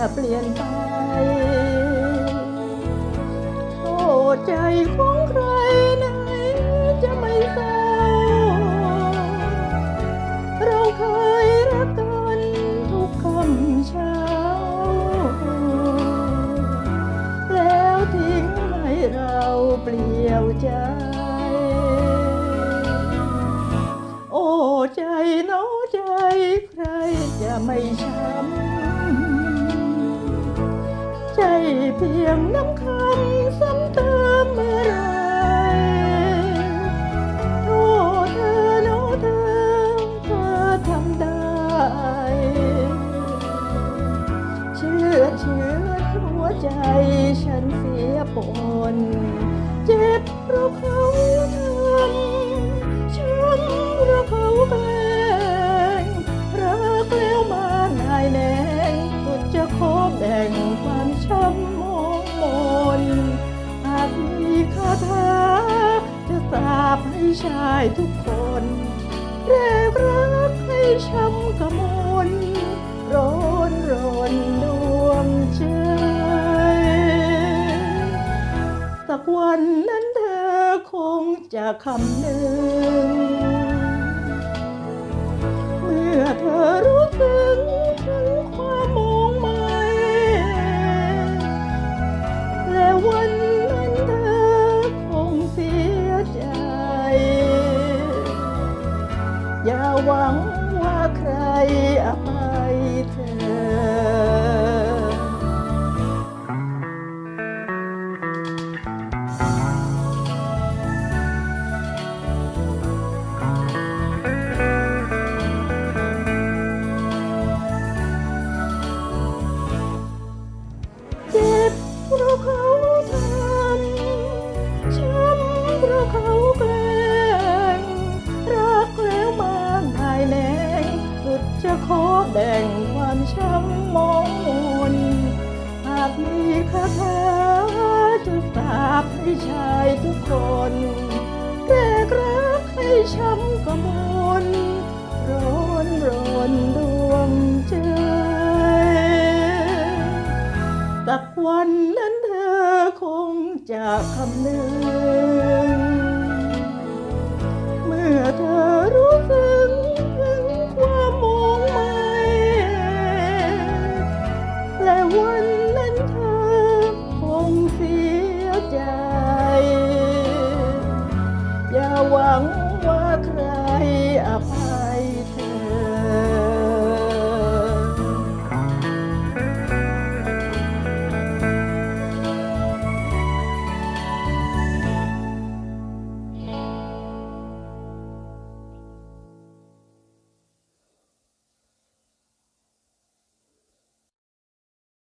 จะเปลี่ยนไปโอ้ใจของใครไหนจะไม่เศร้าเราเคยรักกันทุกคำเช้า แล้วทิ้งให้เราเปลี่ยวใจโอ้ใจน้อใจใครจะไม่ช้ำ ใจเพียงน้ำคำซ้ำเติ ชายทุกคนแรกรักให้ช้ำกระมนร้อนรนดวงใจสักวันนั้นเธอคงจะคำนึงเมื่อเธอ แบ่งความช้ำมองมนหากมีคาถาจะสาบให้ชายทุกคนแรกรักให้ช้ำก็มนร้อนรอนดวงใจสักวันนั้นเธอคงจะคำนึง หวังว่าใคร